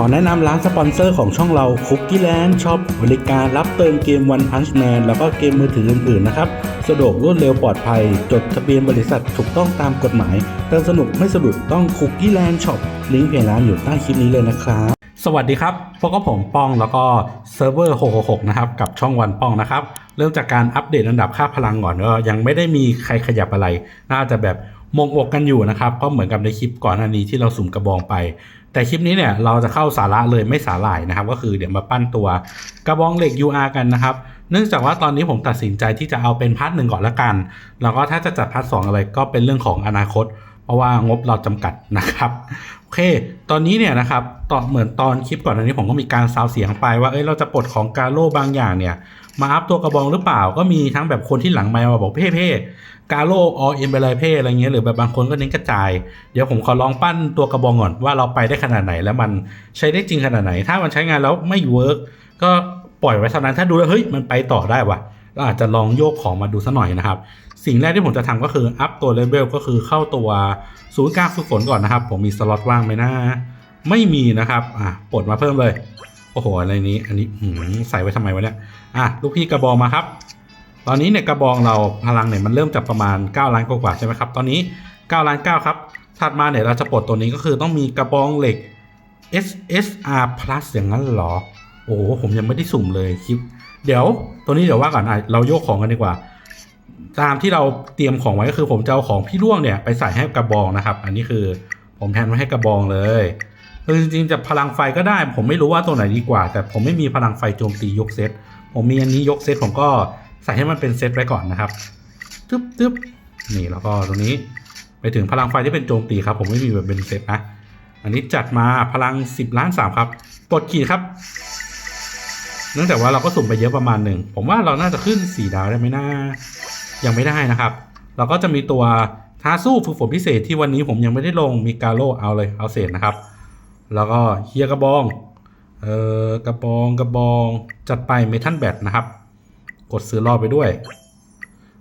ขอแนะนำร้านสปอนเซอร์ของช่องเราคุกกี้แลนด์ช็อปบริการรับเติมเกม One Punch Man แล้วก็เกมมือถืออื่นๆ นะครับ สะดวกรวดเร็วปลอดภัย จดทะเบียนบริษัทถูกต้องตามกฎหมาย เติมสนุกไม่สะดุดต้องคุกกี้แลนด์ช็อปลิงก์เพจร้านอยู่ใต้คลิปนี้เลยนะครับ สวัสดีครับ พวกก็ผมป้องแล้วก็เซิร์ฟเวอร์666 นะครับ กับช่องวันป้องนะครับ เริ่มจากการอัปเดตอันดับค่าพลังก่อนก็ยังไม่ได้มีใครขยับอะไร น่าจะแบบมงอกกันอยู่นะครับ ก็เหมือนกับในคลิปก่อนหน้านี้ที่เราสุ่มกระบองไป แต่คลิปนี้เนี่ยเราจะเข้าสาระเลยไม่สาหร่ายนะครับ ก็คือเดี๋ยวมาปั้นตัวกระบองเหล็ก UR กันนะครับ เนื่องจากว่าตอนนี้ผมตัดสินใจที่จะเอาเป็นพาร์ทหนึ่งก่อนละกัน แล้วก็ถ้าจะจัดพาร์ทสองอะไรก็เป็นเรื่องของอนาคต เพราะว่างบเราจำกัดนะครับโอเค ตอนนี้เนี่ยนะครับตอนเหมือนตอนคลิปก่อนอันนี้ผมก็มีการซาวเสียงไปว่าเอ้ยเราจะปลดของกาโลบางอย่างเนี่ย มาอัพตัวกระบองหรือเปล่าก็มีทั้งแบบคนที่หลังไมค์มาบอกเพ่เพ่กาโลอเอ็มไปเลยเพ่อะไรเงี้ยหรือแบบบางคนก็เน้นกระจาย เดี๋ยวผมขอลองปั้นตัวกระบองก่อนว่าเราไปได้ขนาดไหนแล้วมันใช้ได้จริงขนาดไหน ถ้ามันใช้งานแล้วไม่เวิร์กก็ปล่อยไว้เท่านั้นถ้าดูแล้วเฮ้ยมันไปต่อได้ว่ะเราอาจจะลองโยกของมาดูสักหน่อยนะครับ สิ่งแรกที่ผมจะทำก็คืออัพตัวเลเวลก็คือเข้าตัวศูนย์กลางฝึกฝนก่อนนะครับ ผมมีสล็อตว่างไหมนะไม่มีนะครับอะปลดมาเพิ่มเลย โอ้โหอะไรนี้ อันนี้หืใส่ไว้ทำไมวะเนี่ยอะลูกพี่กระบองมาครับ ตอนนี้เนี่ยกระบองเราพลังเนี่ยมันเริ่มจากประมาณ 9 ล้านกว่าใช่ไหมครับ ตอนนี้9ล้าน9ครับถัดมาเนี่ยเราจะปลดตัวนี้ก็คือต้องมีกระบองเหล็ก SSR plus อย่างนั้นหรอ โอ้โหผมยังไม่ได้สุ่มเลยคลิป เดี๋ยวตัวนี้เดี๋ยวว่าก่อนอเราโยกของกันดีกว่า ตามที่เราเตรียมของไว้ก็คือผมจะเอาของพี่ล่วงเนี่ยไปใส่ให้กระบองนะครับ อันนี้คือผมแทนไว้ให้กระบองเลยคือจริงๆจะพลังไฟก็ได้ ผมไม่รู้ว่าตัวไหนดีกว่า แต่ผมไม่มีพลังไฟโจมตียกเซตผมมีอันนี้ยกเซตผมก็ใส่ให้มันเป็นเซตไว้ก่อนนะครับตึ๊บตึ๊บนี่แล้วก็ตรงนี้ไปถึงพลังไฟที่เป็นโจมตีครับ ผมไม่มีแบบเป็นเซตนะ อันนี้จัดมาพลัง 10 ล้าน3ครับกดขีดครับ เนื่องจากว่าเราก็สุ่มไปเยอะประมาณหนึ่งผมว่าเราน่าจะขึ้น 4 ดาวได้ไหมนะ ยังไม่ได้นะครับ เราก็จะมีตัวท้าสู้ฝึกฝนพิเศษที่วันนี้ผมยังไม่ได้ลงมีกาโลเอาเลยเอาเศษนะครับ แล้วก็เฮียกระบองเอ่อกระบองกระบองจัดไปเมทัลแบตนะครับ กดซื้อรอบไปด้วย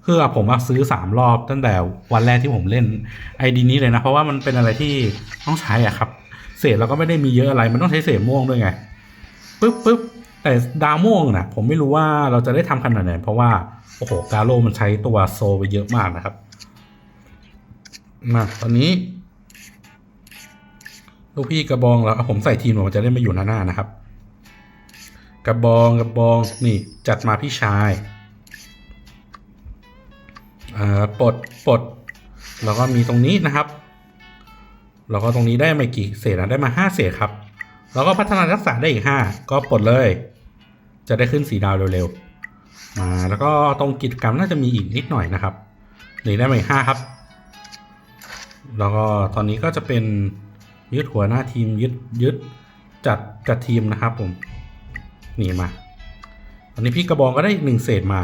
คือผมมาซื้อ3รอบตั้งแต่วันแรกที่ผมเล่นไอดีนี้เลยนะ เพราะว่ามันเป็นอะไรที่ต้องใช้อะครับ เศษเราก็ไม่ได้มีเยอะอะไร มันต้องใช้เศษม่วงด้วยไงปึ๊บปึ๊บแต่ดาวม่วงนะผมไม่รู้ว่าเราจะได้ทำขนาดไหนเพราะว่า โอ้โห กาโลมันใช้ตัวโซไปเยอะมากนะครับ มาตอนนี้ ลูกพี่กระบองแล้วผมใส่ทีมมันจะได้มาอยู่หน้าหน้านะครับ กระบองกระบองนี่จัดมาพี่ชายอ่าปลดปลดแล้วก็มีตรงนี้นะครับแล้วก็ตรงนี้ได้มากี่เศษนะได้มาห้าเศษครับ แล้วก็พัฒนาทักษะได้อีกห้าก็ปลดเลย จะได้ขึ้นสีดาวเร็วๆ มาแล้วก็ตรงกิจกรรมน่าจะมีอีกนิดหน่อยนะครับหนีได้มาอีกห้าครับ แล้วก็ตอนนี้ก็จะเป็นยึดหัวหน้าทีมยึดยึดจัดจัดทีมนะครับผมหนีมาตอนนี้พี่กระบองก็ได้หนึ่งเศษมา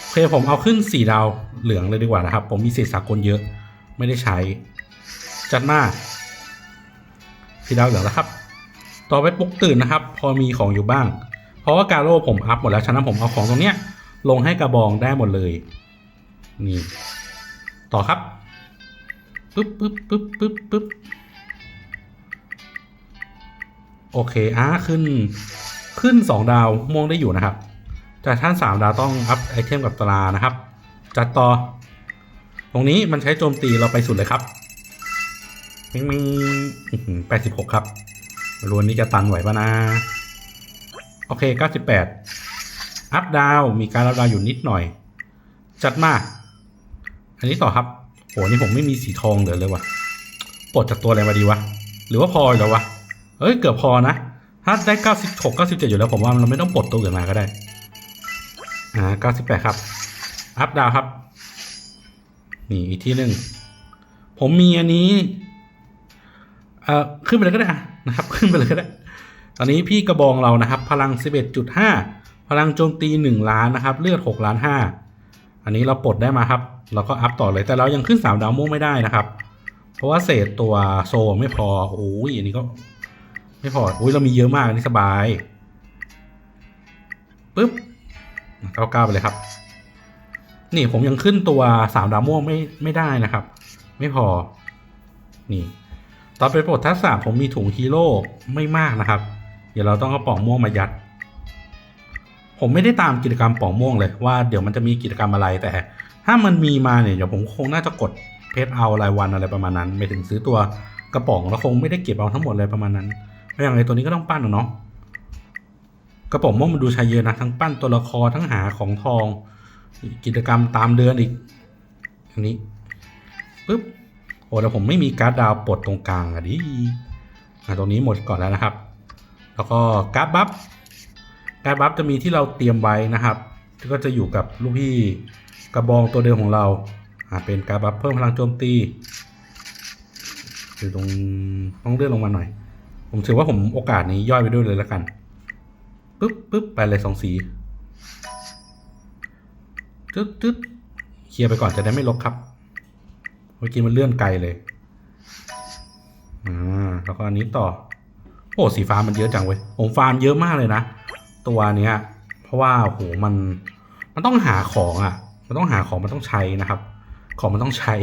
โอเคผมเอาขึ้นสี่ดาวเหลืองเลยดีกว่านะครับ ผมมีเศษสากลเยอะไม่ได้ใช้ จัดมาสี่ดาวเหลืองแล้วครับ ต่อไปปลุกตื่นนะครับ พอมีของอยู่บ้าง ราะว่าการโร่ผมอัพหมดแล้วฉะนั้นผมเอาของตรงเนี้ยลงให้กระบองได้หมดเลย นี่ ต่อครับปึ๊บปึ๊บปึ๊บปึ๊บปึ๊บโอเคอะขึ้น ขึ้นสองดาวม่วงได้อยู่นะครับแต่ท่านสามดาวต้องอัพไอเทมกับตรานะครับ จัดต่อ ตรงนี้มันใช้โจมตีเราไปสุดเลยครับมิงมิงแปดสิบหกครับรวนนี้จะตันไหวปะนะ โอเคเก้าสิบแปดอัพดาวมีการรับดาวอยู่นิดหน่อย จัดมาอันนี้ต่อครับโหนี่ผมไม่มีสีทองเหลือเลยวะปลดจากตัวอะไรมาดีวะ หรือว่าพอแล้ววะเอ้ย เกือบพอนะ ถ้าได้เก้าสิบหกเก้าสิบเจ็ดอยู่แล้วผมว่าเราไม่ต้องปลดตัวอื่นมาก็ได้ อ่าเก้าสิบแปดครับ อัพดาวครับ นี่อีกที่หนึ่ง ผมมีอันนี้ เอ่อ ขึ้นไปเลยก็ได้นะครับ ขึ้นไปเลยก็ได้ ตอนนี้พี่กระบองเรานะครับ พลัง 11.5 พลังโจมตี 1 ล้านนะครับ เลือด6ล้าน5อันนี้เราปลดได้มาครับ เราก็อัพต่อเลยแต่เรายังขึ้น 3 ดาวม่วงไม่ได้นะครับ เพราะว่าเศษตัวโซไม่พอโอ้ยอันนี้ก็ ไม่พออุ้ยเรามีเยอะมากอันนี้สบายปึ๊บเก้าเก้าไปเลยครับ นี่ผมยังขึ้นตัวสามดาวม่วงไม่ไม่ได้นะครับ ไม่พอ นี่ ตอนไปปลดทักษะผมมีถุงฮีโร่ไม่มากนะครับ เดี๋ยวเราต้องเอาป่องม่วงมายัด ผมไม่ได้ตามกิจกรรมป่องม่วงเลยว่าเดี๋ยวมันจะมีกิจกรรมอะไรแต่ ถ้ามันมีมาเนี่ยเดี๋ยวผมคงน่าจะกดเพจเอารายวันอะไรประมาณนั้น ไม่ถึงซื้อตัวกระป๋องแล้วคงไม่ได้เก็บเอาทั้งหมดเลยประมาณนั้นแล้วอย่างไรตัวนี้ก็ต้องปั้นอเนาะกระป๋องม่วงมันดูใช้เยอะนะทั้งปั้นตัวละครทั้งหาของทอง กิจกรรมตามเดือนอีกอันนี้ปึ๊บโอ้แล้วผมไม่มีการ์ดดาวปลดตรงกลางอะดิอะตรงนี้หมดก่อนแล้วนะครับ แล้วก็การบัฟการบัฟจะมีที่เราเตรียมไว้นะครับ ก็จะอยู่กับลูกพี่กระบองตัวเดิมของเราเป็นการบัฟเพิ่มพลังโจมตีอยู่ตรงต้องเลื่อนลงมาหน่อย ผมถือว่าผมโอกาสนี้ย่อยไปด้วยเลยแล้วกันปึ๊บปึ๊บไปเลยสองสีตึ๊ดตึ๊ดเคลียร์ไปก่อนจะได้ไม่ลกครับ เมื่อกี้มันเลื่อนไกลเลย อ่า แล้วก็อันนี้ต่อ โอ้สีฟ้ามันเยอะจังเว้ยผมฟาร์มเยอะมากเลยนะ ตัวเนี้ย เพราะว่าโหมัน มันต้องหาของอะ มันต้องหาของมันต้องใช้นะครับ ของมันต้องใช้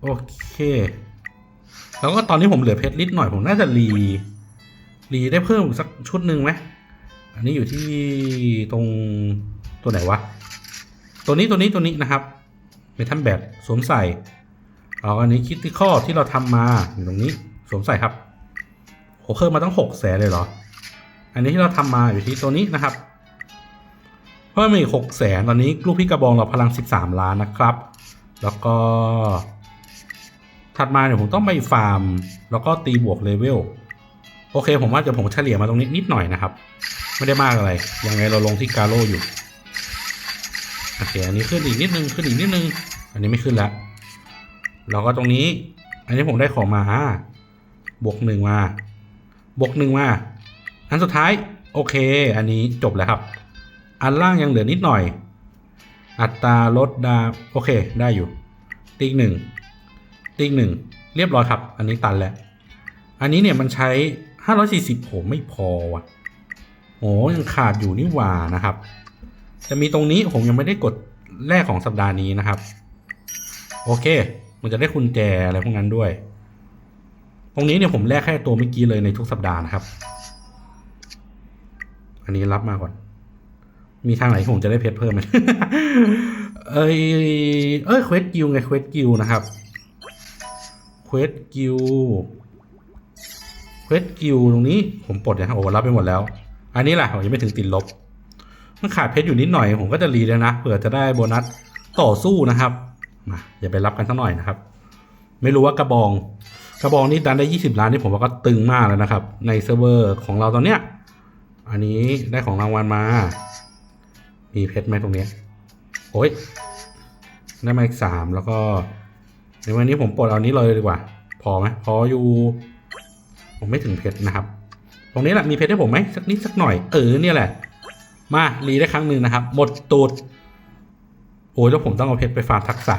โอเค แล้วก็ตอนนี้ผมเหลือเพชรนิดหน่อยผมน่าจะรี รีได้เพิ่มสักชุดหนึ่งไหมอันนี้อยู่ที่ตรงตัวไหนวะ ตัวนี้ตัวนี้ตัวนี้นะครับเมทัลแบตสวมใส่เอาอันนี้คิดที่ข้อที่เราทำมาอยู่ตรงนี้ สวมใส่ครับโหเพิ่มมาตั้งหกแสนเลยเหรอ อันนี้ที่เราทำมาอยู่ที่ตัวนี้นะครับ เพิ่มมาอีกหกแสนตอนนี้ลูกพี่กระบองเราพลัง13ล้านนะครับ แล้วก็ ถัดมาเนี่ยผมต้องไปฟาร์ม แล้วก็ตีบวกเลเวลโอเค ผมว่าจะผมเฉลี่ยมาตรงนี้นิดหน่อยนะครับ ไม่ได้มากอะไรยังไงเราลงที่กาโลอยู่โอเคอันนี้ขึ้นอีกนิดนึงขึ้นอีกนิดนึง อันนี้ไม่ขึ้นล้วแล้วก็ตรงนี้ อันนี้ผมได้ของมาอ่า บวกหนึ่งมา บวกหนึ่งมา อันสุดท้าย โอเค อันนี้จบแล้วครับ อันล่างยังเหลือนิดหน่อย อัตราลดดา โอเค ได้อยู่ ติ๊กหนึ่ง ติ๊กหนึ่ง เรียบร้อยครับ อันนี้ตันแล้ว อันนี้เนี่ยมันใช้ 540โหไม่พอว่ะโอ้ยังขาดอยู่นี่หว่านะครับ จะมีตรงนี้ผมยังไม่ได้กดแรกของสัปดาห์นี้นะครับ โอเค มันจะได้กุญแจอะไรพวกนั้นด้วย ตรงนี้เนี่ยผมแลกแค่ตัวเมื่อกี้เลยในทุกสัปดาห์นะครับ อันนี้รับมาก่อน มีทางไหนที่ผมจะได้เพชรเพิ่มไหมเอ้ยเอ้ยเควสกิลไงเควสกิลนะครับเควสกิลเควสกิลตรงนี้ผมปลดนะโอ้รับไปหมดแล้ว อันนี้แหละผมยังไม่ถึงติดลบ มันขาดเพชรอยู่นิดหน่อย ผมก็จะรีแล้วนะเผื่อจะได้โบนัสต่อสู้นะครับมาอย่าไปรับกันสักหน่อยนะครับ ไม่รู้ว่ากระบอง กระบองนี่ดันได้ 20 ล้านนี่ผมว่าก็ตึงมากแล้วนะครับ ในเซิร์ฟเวอร์ของเราตอนเนี้ย อันนี้ได้ของรางวัลมา มีเพชรไหมตรงเนี้ยโอ้ย ได้มาอีกสามแล้วก็ ในวันนี้ผมปลดเอานี้เลยดีกว่า พอไหมพออยู่ ผมไม่ถึงเพชรนะครับ ตรงนี้แหละมีเพชรให้ผมไหมสักนิดสักหน่อย เออเนี่ยแหละ มารีได้ครั้งหนึ่งนะครับ หมดตูด โอ้ยแล้วผมต้องเอาเพชรไปฟาร์มทักษะ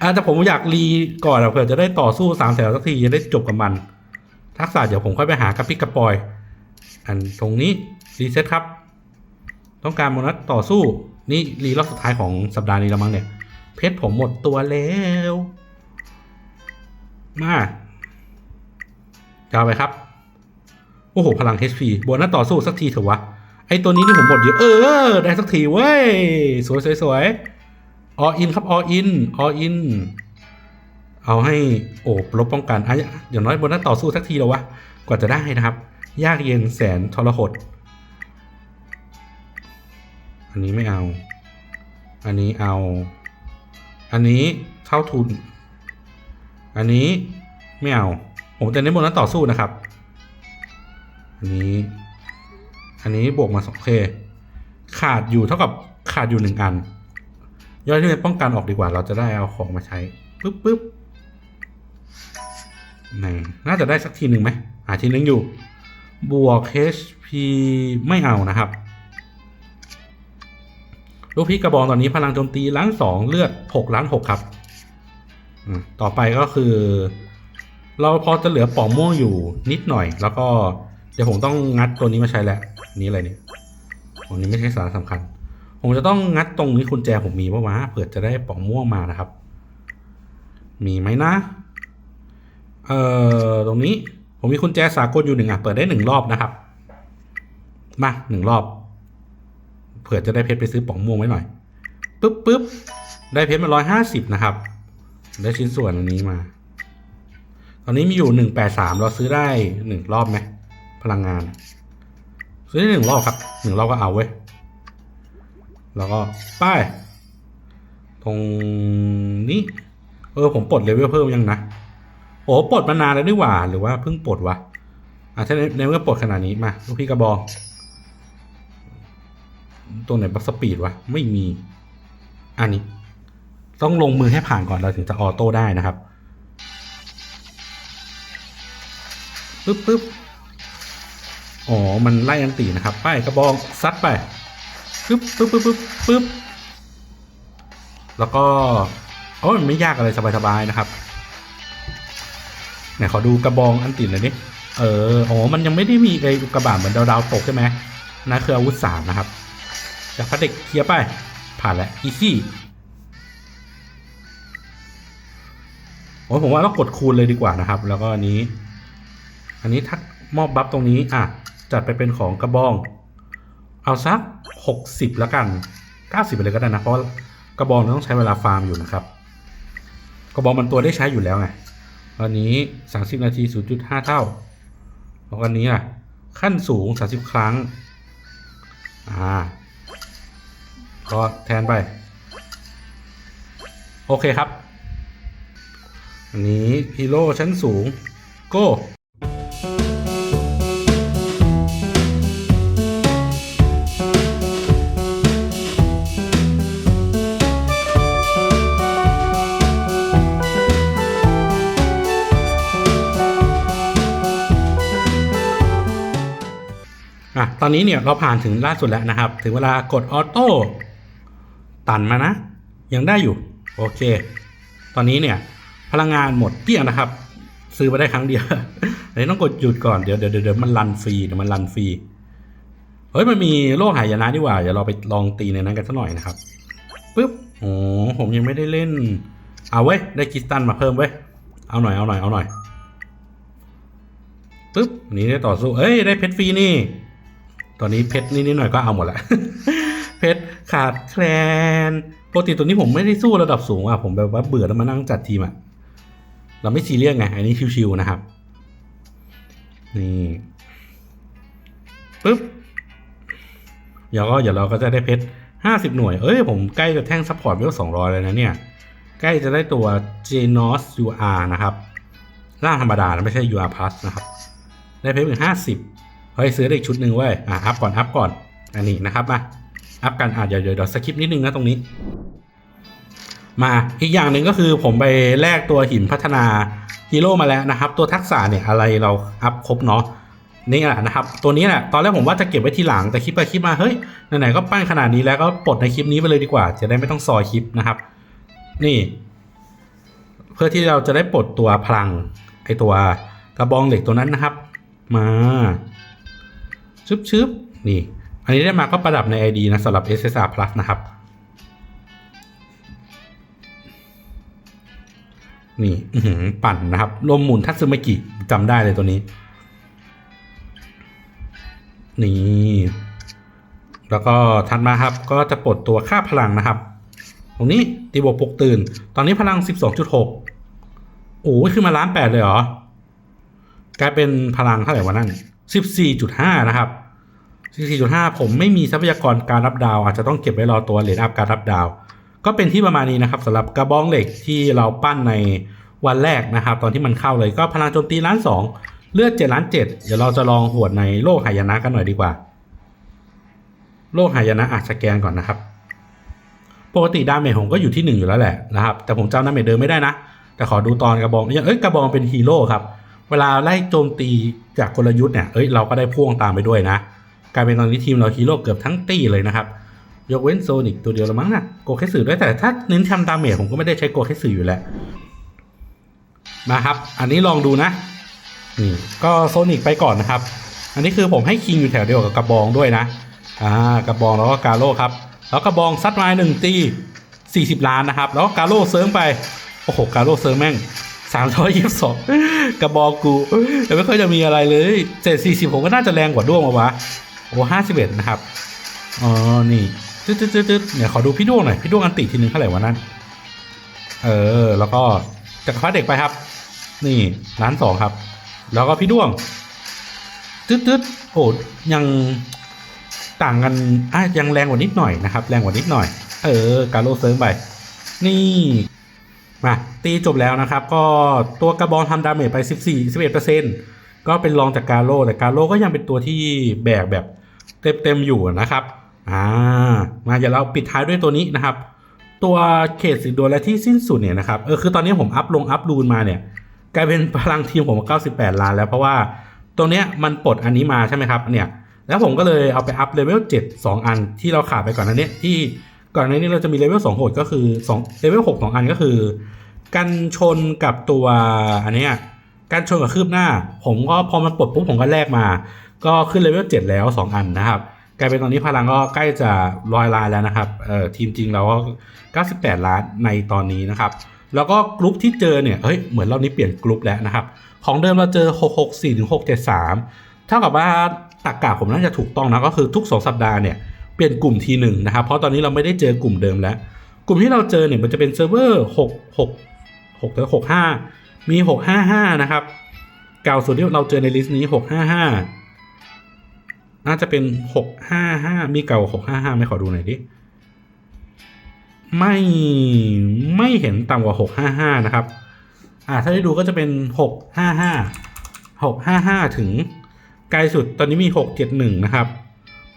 อ่าแต่ผมอยากรีก่อนอะเผื่อจะได้ต่อสู้สามแถวสักทีจะได้จบกับมัน ทักษะเดี๋ยวผมค่อยไปหากับพี่กระปอย อันตรงนี้รีเซ็ตครับ ต้องการโบนัสต่อสู้ นี่รีรอบสุดท้ายของสัปดาห์นี้แล้วมั้งเนี่ย เพชรผมหมดตัวแล้ว มาจะเอาไปครับ โอ้โห พลัง HP โบนัสต่อสู้สักทีเถอะวะ ไอตัวนี้ที่ผมหมดเยอะ เออ ได้สักทีเว้ย สวยสวยสวย ออินครับออินออินเอาให้โอบลบป้องกันอะอย่างน้อยบนัสต่อสู้สักทีแล้ววะกว่าจะได้นะครับ ยากเย็นแสนทรหด อันนี้ไม่เอา อันนี้เอา อันนี้เท่าทุน อันนี้ไม่เอาผมจะเน้นบนัสต่อสู้นะครับ อันนี้ อันนี้บวกมาสองเค ขาดอยู่เท่ากับขาดอยู่หนึ่งอัน ย่อยที่เป็นป้องกันออกดีกว่า เราจะได้เอาของมาใช้ปึ๊บปึ๊บไหนน่าจะได้สักทีหนึ่งไหมหาทีหนึ่งอยู่ บวก HP ไม่เอานะครับ ลูกพี่กระบองตอนนี้พลังโจมตีล้านสองเลือดหกล้านหกครับต่อไปก็คือ เราพอจะเหลือป่องม่วงอยู่นิดหน่อย แล้วก็เดี๋ยวผมต้องงัดตัวนี้มาใช้แล้ว นี่อะไรเนี่ยอันนี้ไม่ใช่สาระสำคัญ ผมจะต้องงัดตรงนี้กุญแจผมมีปะวะเผื่อจะได้ป่องม่วงมานะครับ มีไหมนะ เอ่อตรงนี้ ผมมีกุญแจสากลอยู่หนึ่งอะเปิดได้หนึ่งรอบนะครับ มาหนึ่งรอบ เผื่อจะได้เพชรไปซื้อป๋องม่วงไว้หน่อยปึ๊บปึ๊บได้เพชรมาร้อยห้าสิบนะครับ ได้ชิ้นส่วนอันนี้มา ตอนนี้มีอยู่หนึ่งแปดสามเราซื้อได้หนึ่งรอบไหมพลังงาน ซื้อได้หนึ่งรอบครับหนึ่งรอบก็เอาเว้ย แล้วก็ป้ายตรงนี้ เออผมปลดเลเวลเพิ่มยังนะ โอ้ปลดมานานแล้วนี่หว่า หรือว่าเพิ่งปลดวะอะถ้าในในเมื่อปลดขนาดนี้มาลูกพี่กระบอกตรงไหนบัฟสปีดวะ ไม่มี อันนี้ ต้องลงมือให้ผ่านก่อนเราถึงจะออโต้ได้นะครับปึ๊บปึ๊บอ๋อ มันไล่อันตีนะครับไปกระบองซัดไป ปึ๊บปึ๊บปึ๊บปึ๊บปึ๊บแล้วก็โอ้ยมันไม่ยากอะไรสบายๆนะครับไหนขอดูกระบองอันติหน่อยดิเอออ๋อมันยังไม่ได้มีไอ้กระบาดเหมือนดาวๆตกใช่ไหมนั่นคืออาวุธสามนะครับจากพระเด็กเคลียร์ไป ผ่านแล้วอีซี่โอ้ผมว่าเรากดคูณเลยดีกว่านะครับ แล้วก็อันนี้ อันนี้ทักมอบบัฟตรงนี้ อะ จัดไปเป็นของกระบอง เอาสัก หกสิบแล้วกันเก้าสิบไปเลยก็ได้นะ เพราะกระบองต้องใช้เวลาฟาร์มอยู่นะครับ กระบองมันตัวได้ใช้อยู่แล้วไงอันนี้สามสิบนาทีศูนย์จุดห้าเท่าแล้วอันนี้อะ ขั้นสูงสามสิบครั้ง อ่า ก็แทนไป โอเคครับ อันนี้ฮีโร่ชั้นสูง โก้ อะตอนนี้เนี่ยเราผ่านถึงล่าสุดแล้วนะครับ ถึงเวลากดออโต้ตันมานะ ยังได้อยู่ โอเค ตอนนี้เนี่ย พลังงานหมดเกลี้ยงนะครับ ซื้อมาได้ครั้งเดียวเดี๋ยวต้องกดหยุดก่อนเดี๋ยวเดี๋ยวเดี๋ยวมันรันฟรีเดี๋ยวมันรันฟรีเฮ้ยมันมีโลกหายนะดีกว่าเดี๋ยวเราไปลองตีในนั้นกันสักหน่อยนะครับปึ๊บโอ้ผมยังไม่ได้เล่น เอาเว้ยได้คริสตันมาเพิ่มเว้ยเอาหน่อยเอาหน่อยเอาหน่อยปึ๊บนนี้ได้ต่อสู้เอ้ยได้เพชรฟรีนี่ ตอนนี้เพชรนิดๆหน่อยก็เอาหมดล้วเพชรขาดแคลนปกติตัวนี้ผมไม่ได้สู้ระดับสูงอะผมแบบว่าเบื่อแล้วมานั่งจัดทีมอะเราไม่ซีเรียสไงอันนี้ชิวๆนะครับ นี่ปึ๊บเดี๋ยวก็เดี๋ยวเราก็จะได้เพชรห้าสิบหน่วย เอ้ย ผมใกล้จะแท่งซัพพอร์ตเวลสองร้อยเลยนะเนี่ย ใกล้จะได้ตัว Genos UR นะครับ ร่างธรรมดาไม่ใช่ UR Plus นะครับ ได้เพชรถึงห้าสิบ เฮ้ยซื้อได้อีกชุดหนึ่งเว้ยอะอัพก่อนอัพก่อน อันนี้นะครับมาอัพกันอะเดี๋ยวเดี๋ยวสคริปนิดนึงนะตรงนี้ มาอีกอย่างหนึ่งก็คือผมไปแลกตัวหินพัฒนาฮีโร่มาแล้วนะครับ ตัวทักษะเนี่ยอะไรเราอัพครบเนาะนี่แหละนะครับ ตัวนี้แหละตอนแรกผมว่าจะเก็บไว้ทีหลังแต่คิดไปคิดมาเฮ้ยไหนๆก็ปั้นขนาดนี้แล้วก็ปลดในคลิปนี้ไปเลยดีกว่า จะได้ไม่ต้องซอยคลิปนะครับ นี่ เพื่อที่เราจะได้ปลดตัวพลังไอตัวกระบองเหล็กตัวนั้นนะครับ มา ชึบชึบนี่ อันนี้ได้มาก็ประดับใน ID นะสำหรับ SSR Plus นะครับ นี่ปั่นนะครับ ลมหมุนทัตสึมากิจำได้เลยตัวนี้ นี่ แล้วก็ถัดมาครับ ก็จะปลดตัวค่าพลังนะครับ ตรงนี้ตีบวกปลุกตื่น ตอนนี้พลัง 12.6โอ้ยขึ้นมาล้านแปดเลยเหรอกลายเป็นพลังเท่าไหร่วะนั่น 14.5 นะครับ 14.5 ผมไม่มีทรัพยากรการรับดาว อาจจะต้องเก็บไว้รอตัวเหรียญอัพการรับดาว ก็เป็นที่ประมาณนี้นะครับสำหรับกระบองเหล็กที่เราปั้นในวันแรกนะครับ ตอนที่มันเข้าเลยก็พลังโจมตีล้านสองเลือดเจ็ดล้านเจ็ดเดี๋ยวเราจะลองหวดในโลกหายนะกันหน่อยดีกว่า โลกหายนะอาจสแกนก่อนนะครับ ปกติดาเมจผมก็อยู่ที่หนึ่งอยู่แล้วแหละนะครับ แต่ผมจำดาเมจเดิมไม่ได้นะ แต่ขอดูตอนกระบองเอ้ยกระบองเป็นฮีโร่ครับ เวลาไล่โจมตีจากกลยุทธ์เนี่ย เอ้ยเราก็ได้พ่วงตามไปด้วยนะ กลายเป็นตอนนี้ทีมเราฮีโร่เกือบทั้งตีเลยนะครับ ยกเว้นโซนิกตัวเดียวละมั้งนะโกเคสึด้วยแต่ถ้าเน้นทำดาเมจผมก็ไม่ได้ใช้โกเคสึอยู่แล้วมาครับ อันนี้ลองดูนะนี่ก็โซนิกไปก่อนนะครับ อันนี้คือผมให้คิงอยู่แถวเดียวกับกระบองด้วยนะ อ่ากระบองแล้วก็กาโร่ครับ แล้วกระบองซัดมาหนึ่งตี40 ล้านนะครับ แล้วก็กาโร่เซิร์งไป โอ้โห กาโร่เซิร์งแม่ง สามร้อยยี่สิบสองกระบอกกูแต่ไม่ค่อยจะมีอะไรเลยเศษสี่สิบผมก็น่าจะแรงกว่าด้วงมาวะโอ้ห้าสิบเอ็ดนะครับอ๋อนี่ตึ๊ดตึ๊ดตึ๊ดตึ๊ดเนี่ยขอดูพี่ด้วงหน่อยพี่ด้วงอันติทีนึงเท่าไหร่วะนั่นเออ แล้วก็จักรพรรดิเด็กไปครับ นี่ล้านสองครับ แล้วก็พี่ด้วงตึ๊ดตึ๊ดโอ้ยังต่างกันอะยังแรงกว่านิดหน่อยนะครับ แรงกว่านิดหน่อย เออ การโลเซิร์ฟไป นี่ มาตีจบแล้วนะครับ ก็ตัวกระบองทำดาเมจไป 14 11%ก็เป็นรองจากการโลแต่การโลก็ยังเป็นตัวที่แบกแบบเต็มๆอยู่นะครับอ่ามาเดี๋ยวเราปิดท้ายด้วยตัวนี้นะครับ ตัวเขตสีดวงและที่สิ้นสุดเนี่ยนะครับเออคือตอนนี้ผมอัพลงอัพรูนมาเนี่ยกลายเป็นพลังทีมผม 98 ล้านแล้วเพราะว่าตรงเนี้ยมันปลดอันนี้มาใช่ไหมครับเนี่ยแล้วผมก็เลยเอาไปอัพเลเวล7 2 อันที่เราขาดไปก่อนนั้นเนี้ยที่ ก่อนหน้านี้เราจะมีเลเวล2โหดก็คือ2เลเวล6 2อันก็คือกันชนกับตัวอันเนี้ยการชนกับคืบหน้า ผมก็พอมันปลดปุ๊บผมก็แลกมา ก็ขึ้นเลเวล7แล้ว2อันนะครับกลายเป็นตอนนี้พลังก็ใกล้จะร้อยล้านแล้วนะครับเอ่อทีมจริงเราก็98ล้านในตอนนี้นะครับ แล้วก็กลุ่มที่เจอเนี่ยเฮ้ยเหมือนเรานี้เปลี่ยนกลุ่มแล้วนะครับ ของเดิมเราเจอ664ถึง673เท่ากับว่าตักกะผมน่าจะถูกต้องนะก็คือทุก2สัปดาห์เนี่ย เปลี่ยนกลุ่มทีหนึ่งนะครับ เพราะตอนนี้เราไม่ได้เจอกลุ่มเดิมแล้ว กลุ่มที่เราเจอเนี่ยมันจะเป็นเซิร์ฟเวอร์6 6 6ถึง65มี655นะครับเก่าสุดที่เราเจอในลิสต์นี้655น่าจะเป็น655มีเก่า655ไหม่ขอดูหน่อยดิไม่ไม่เห็นต่ำกว่า655นะครับ อ่าถ้าได้ดูก็จะเป็น655 655ถึงไกลสุดตอนนี้มี671นะครับ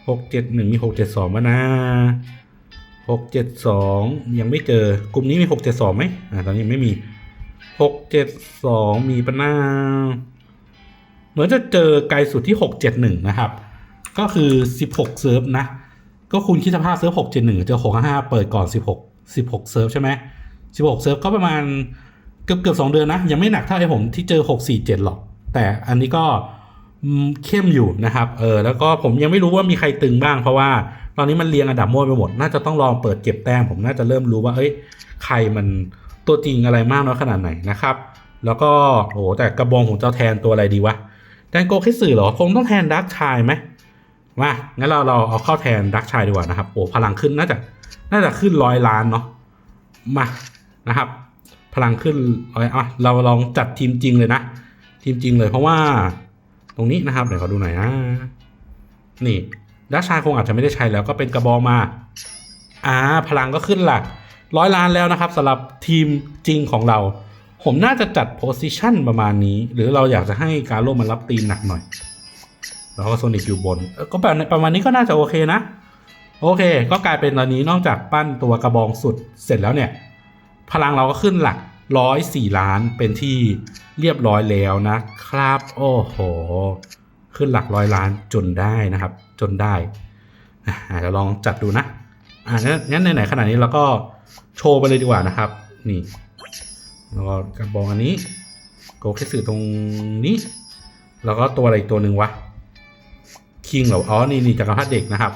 671มี672มานะ672ยังไม่เจอกลุ่มนี้มี672ไหมอ่าตอนนี้ไม่มี672มีปะนาเหมือนจะเจอไกลสุดที่671นะครับ ก็คือ16เซิร์ฟนะ ก็คุณคิดสภาพเซิร์ฟ671เจอ655เปิดก่อน16 16เซิร์ฟใช่ไหม16เซิร์ฟก็ประมาณเกือบเกือบ2เดือนนะ ยังไม่หนักเท่าไอ้ผมที่เจอ647หรอก แต่อันนี้ก็ เข้มอยู่นะครับ เออ แล้วก็ผมยังไม่รู้ว่ามีใครตึงบ้างเพราะว่า ตอนนี้มันเรียงอันดับมั่วไปหมด น่าจะต้องลองเปิดเก็บแต้ม ผมน่าจะเริ่มรู้ว่า เอ้ย ใครมันตัวจริงอะไรมากน้อยขนาดไหนนะครับ แล้วก็ โอ้โหแต่กระบองผมจะเอาแทนตัวอะไรดีวะแทนโกคิสึเหรอ คงต้องแทนดักชายไหมมา งั้นเราเราเอาเข้าแทนดักชายดีกว่านะครับ โอ้ พลังขึ้นน่าจะ น่าจะขึ้นร้อยล้านเนาะ มา นะครับ พลังขึ้นร้อยอะเราลองจัดทีมจริงเลยนะ ทีมจริงเลยเพราะว่า ตรงนี้นะครับเดี๋ยวขอดูหน่อยนะนี่ดักชาคงอาจจะไม่ได้ใช้แล้วก็เป็นกระบอกมาอ่าพลังก็ขึ้นหลักร้อยล้านแล้วนะครับสำหรับทีมจริงของเรา ผมน่าจะจัดโพสิชันประมาณนี้ หรือเราอยากจะให้การโลมันรับตีนหนักหน่อย แล้วก็โซนิกอยู่บน ก็แบบประมาณนี้ก็น่าจะโอเคนะ โอเค ก็กลายเป็นตอนนี้นอกจากปั้นตัวกระบองสุดเสร็จแล้วเนี่ย พลังเราก็ขึ้นหลัก ร้อยสี่ล้านเป็นที่เรียบร้อยแล้วนะครับ โอ้โห ขึ้นหลักร้อยล้านจนได้นะครับ จนได้อะเดี๋ยวลองจัดดูนะอ่างั้นงั้นไหนๆขนาดนี้เราก็โชว์ไปเลยดีกว่านะครับ นี่แล้วก็กระบองอันนี้โกเคสึตรงนี้ แล้วก็ตัวอะไรอีกตัวหนึ่งวะคิงเหรออ๋อนี่นี่จักรพรรดิเด็กนะครับ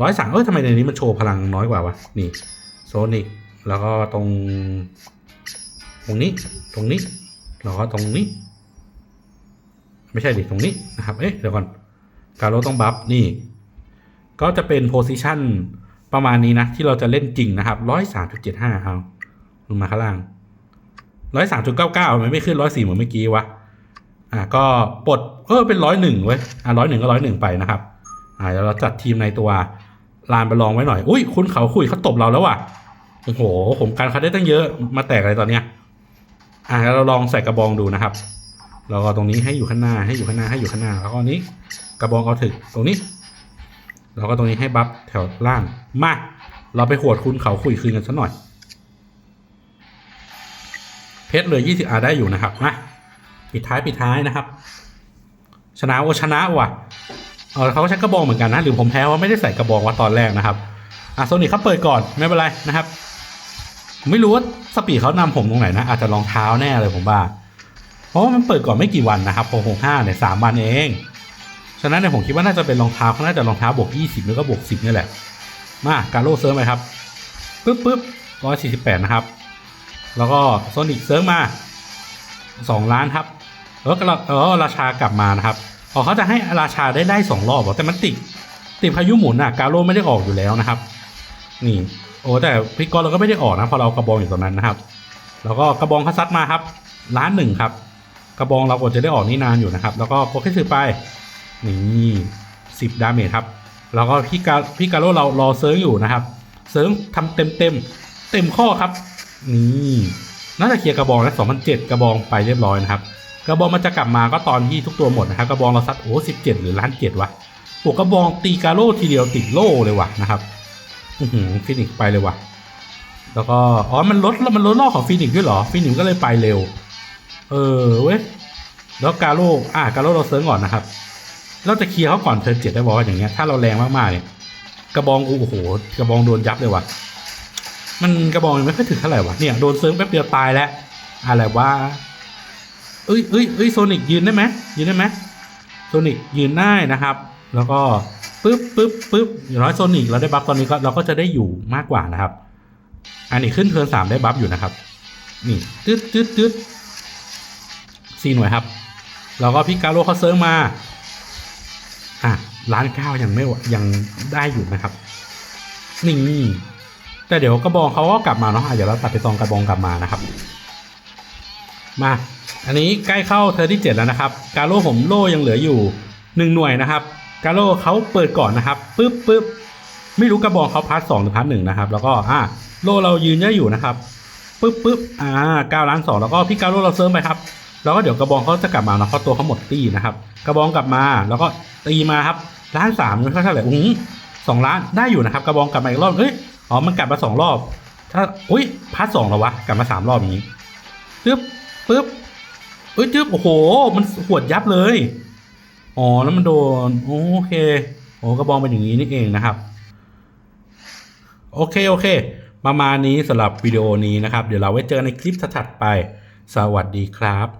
ร้อยสามเอ้ยทำไมในนี้มันโชว์พลังน้อยกว่าวะนี่โซนิกแล้วก็ตรง ตรงนี้ตรงนี้แล้วก็ตรงนี้ ไม่ใช่ดิตรงนี้นะครับ เอ๊ะเดี๋ยวก่อนการโรต้องบัฟนี่ ก็จะเป็นโพซิชันประมาณนี้นะ ที่เราจะเล่นจริงนะครับร้อยสามจุดเจ็ดห้าเอาลงมาข้างล่างร้อยสามจุดเก้าเก้ามันไม่ขึ้นร้อยสี่เหมือนเมื่อกี้วะอ่าก็ปลดเออเป็นร้อยหนึ่งเว้ยอ่าร้อยหนึ่งก็ร้อยหนึ่งไปนะครับ อ่าเดี๋ยวเราจัดทีมในตัวลานไปลองไว้หน่อย อุ้ยคุณเขาคุยเขาตบเราแล้วว่ะโอ้โหผมการเขาได้ตั้งเยอะมาแตกอะไรตอนเนี้ย อ่าแล้วเราลองใส่กระบองดูนะครับแล้วก็ตรงนี้ให้อยู่ข้างหน้าให้อยู่ข้างหน้าให้อยู่ข้างหน้า แล้วก็นี้กระบองเอาถึกตรงนี้แล้วก็ตรงนี้ให้บัฟแถวล่างมาเราไปหวดคุณเขาคุยคืนกันสักหน่อย เพชรเลยยี่สิบอาได้อยู่นะครับมาปิดท้ายปิดท้ายนะครับ ชนะโอชนะว่ะเออเขาใช้กระบองเหมือนกันนะหรือผมแพ้ว่าไม่ได้ใส่กระบองว่าตอนแรกนะครับอะโซนิคเขาเปิดก่อนไม่เป็นไรนะครับ ผมไม่รู้ว่าสปีดเขานำผมตรงไหนนะ อาจจะรองเท้าแน่เลยผมว่า เพราะว่ามันเปิดก่อนไม่กี่วันนะครับหกหกห้าเนี่ยสามวันเอง ฉะนั้นเนี่ยผมคิดว่าน่าจะเป็นรองเท้าเขาน่าจะรองเท้าบวกยี่สิบแล้วก็บวกสิบนี่แหละ มาการโลเซิร์ฟไปครับปึ๊บปึ๊บร้อยสี่สิบแปดนะครับ แล้วก็โซนิคเซิร์ฟมาสองล้านครับแล้วก็เออราชากลับมานะครับอ๋อเขาจะให้ราชาได้ไล่สองรอบแต่มันติดติดพายุหมุนอะ กาโร่ไม่ได้ออกอยู่แล้วนะครับ นี่ โอ้แต่พิกอเราก็ไม่ได้ออกนะเพราะเรากระบองอยู่ตรงนั้นนะครับ แล้วก็กระบองเขาซัดมาครับล้านหนึ่งครับ กระบองเรากว่าจะได้ออกนี่นานอยู่นะครับ แล้วก็โปรแค่ซื้อไปนี่สิบดาเมจครับ แล้วก็พี่กาพี่กาโร่เรารอเซิร์ฟอยู่นะครับ เซิร์ฟทำเต็มเต็มเต็มข้อครับ นี่น่าจะเคลียร์กระบองแล้ว2007กระบองไปเรียบร้อยนะครับ กระบองมันจะกลับมาก็ตอนที่ทุกตัวหมดนะครับ กระบองเราซัดโอ้สิบเจ็ดหรือล้านเจ็ดวะโอ้กระบองตีกาโร่ทีเดียวติดโล่เลยวะนะครับ ฟินิกไปเลยว่ะ แล้วก็ อ๋อ มันลดมันลดรอบของฟินิกด้วยเหรอ ฟินิกก็เลยไปเร็ว เออเว้ย แล้วกาโร่อะกาโร่เราเซิร์ฟก่อนนะครับ เราจะเคลียร์เขาก่อนเทิร์นเจ็ดได้บอกว่าอย่างเงี้ย ถ้าเราแรงมากๆเนี่ย กระบองกูโอ้โห กระบองโดนยับเลยว่ะ มันกระบองยังไม่ค่อยถึงเท่าไหร่วะเนี่ยโดนเซิร์ฟแป๊บเดียวตายแล้ว อะไรวะเอ้ยเอ้ยเอ้ยโซนิกยืนได้ไหมยืนได้ไหมโซนิกยืนได้นะครับ แล้วก็ ปึ๊บปึ๊บปึ๊บอย่างน้อยโซนิกเราได้บัฟตอนนี้ก็เราก็จะได้อยู่มากกว่านะครับ อันนี้ขึ้นเทิร์นสามได้บัฟอยู่นะครับ นี่ตึ๊ดตึ๊ดตึ๊ดสี่หน่วยครับแล้วก็พี่กาโรเขาเซิร์ฟมาอะล้านเก้ายังไม่ยังได้อยู่นะครับนี่แต่เดี๋ยวกระบองเขาก็กลับมาเนาะอะเดี๋ยวเราตัดไปซองกระบองกลับมานะครับ มา อันนี้ใกล้เข้าเทอร์ที่เจ็ดแล้วนะครับ กาโร่ผมโล่ยังเหลืออยู่หนึ่งหน่วยนะครับ กาโรเขาเปิดก่อนนะครับปึ๊บปึ๊บไม่รู้กระบองเขาพาร์ทสองหรือพาร์ทหนึ่งนะครับ แล้วก็อะโลเรายืนได้อยู่นะครับปึ๊บปึ๊บอ่าเก้าล้านสองแล้วก็พี่กาโรเราเซิร์ฟไปครับแล้วก็เดี๋ยวกระบองเขาจะกลับมานะเพราะตัวเขาหมดตีนะครับ กระบองกลับมาแล้วก็ตีมาครับล้านสามเท่าไหร่อุ้งสองล้านได้อยู่นะครับ กระบองกลับมาอีกรอบเอ้ยอ๋อมันกลับมาสองรอบ ถ้าอุ้ยพาร์ทสองแล้ววะกลับมาสามรอบอย่างนี้ปึ๊บปึ๊บเอ้ยจึ๊บโอ้โห มันหวดยับเลย อ๋อแล้วมันโดนโอเคโอ้กระบองเป็นอย่างนี้นี่เองนะครับ โอเคโอเค ประมาณนี้สำหรับวิดีโอนี้นะครับ เดี๋ยวเราไว้เจอกันในคลิปถัดไป สวัสดีครับ